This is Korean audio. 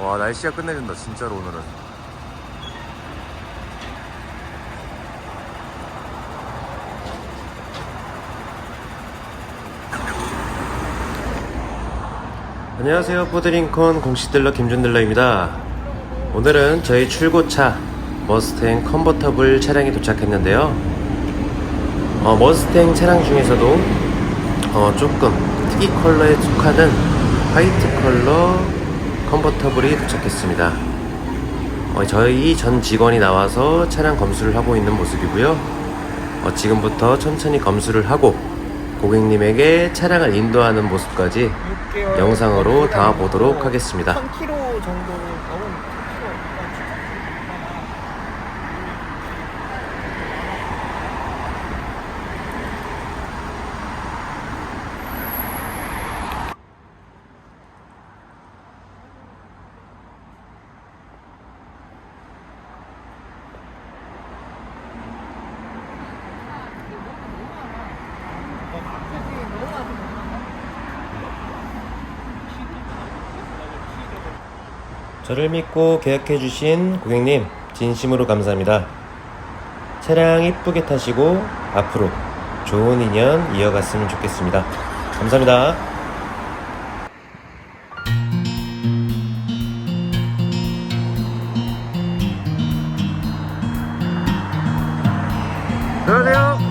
날씨가 끝내준다 진짜로 오늘은. 안녕하세요 포드링컨 공식 딜러 김준딜러입니다. 오늘은 저희 출고차 머스탱 컨버터블 차량이 도착했는데요. 어, 머스탱 차량 중에서도 어, 조금 특이 컬러에 속하는 화이트 컬러 컨버터블이 도착했습니다. 어, 저희 전 직원이 나와서 차량 검수를 하고 있는 모습이고요. 어, 지금부터 천천히 검수를 하고 고객님에게 차량을 인도하는 모습까지 6개월 영상으로 담아보도록 하겠습니다. 1000km 정도 저를 믿고 계약해 주신 고객님, 진심으로 감사합니다. 차량 이쁘게 타시고 앞으로 좋은 인연 이어갔으면 좋겠습니다. 감사합니다. 안녕하세요.